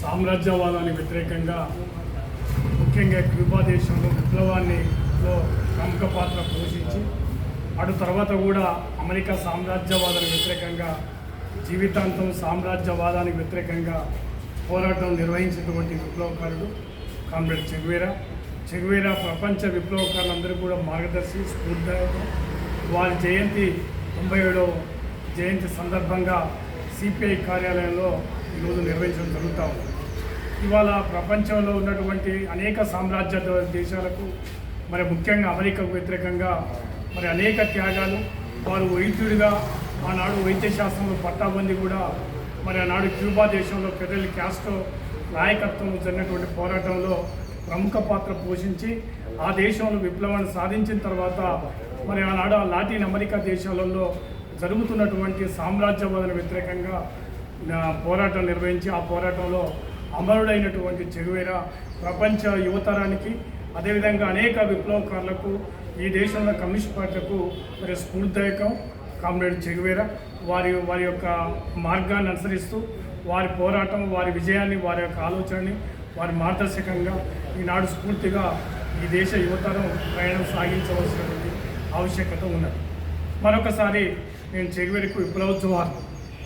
సామ్రాజ్యవాదానికి వ్యతిరేకంగా ముఖ్యంగా క్యూబా దేశంలో విప్లవాన్నిలో ప్రముఖ పాత్ర పోషించి అటు తర్వాత కూడా అమెరికా సామ్రాజ్యవాదానికి వ్యతిరేకంగా జీవితాంతం సామ్రాజ్యవాదానికి వ్యతిరేకంగా పోరాటం నిర్వహించినటువంటి విప్లవకారుడు కామ్రేడ్ చెగువేరా. చెగువేరా ప్రపంచ విప్లవకారులందరూ కూడా మార్గదర్శి స్ఫూర్తిదాయకం. వారి జయంతి తొంభై ఏడవ జయంతి సందర్భంగా సిపిఐ కార్యాలయంలో ఈరోజు నిర్వహించడం జరుగుతూ ఉంది. ఇవాళ ప్రపంచంలో ఉన్నటువంటి అనేక సామ్రాజ్య దేశాలకు మరి ముఖ్యంగా అమెరికాకు వ్యతిరేకంగా మరి అనేక త్యాగాలు వారు వైద్యుడిగా ఆనాడు వైద్య శాస్త్రంలో పట్టాబంది కూడా మరి ఆనాడు క్యూబా దేశంలో ఫెడరల్ క్యాస్టో నాయకత్వం జరిగినటువంటి పోరాటంలో ప్రముఖ పాత్ర పోషించి ఆ దేశంలో విప్లవాన్ని సాధించిన తర్వాత మరి ఆనాడు ఆ లాటిన్ అమెరికా దేశాలలో జరుగుతున్నటువంటి సామ్రాజ్యవాదానికి వ్యతిరేకంగా పోరాటం నిర్వహించి ఆ పోరాటంలో అమరుడైనటువంటి చెగువేర ప్రపంచ యువతరానికి అదేవిధంగా అనేక విప్లవకారులకు ఈ దేశంలో కమ్యూనిస్ట్ పార్టీలకు మరి స్ఫూర్తిదాయకం. కామ్రేడ్ చెగువేర వారి వారి యొక్క మార్గాన్ని అనుసరిస్తూ వారి పోరాటం వారి విజయాన్ని వారి యొక్క ఆలోచనని వారి మార్గదర్శకంగా ఈనాడు స్ఫూర్తిగా ఈ దేశ యువతరం ప్రయాణం సాగించవలసినటువంటి ఆవశ్యకత ఉన్నది. మరొకసారి నేను చెగువేరకు విప్లవ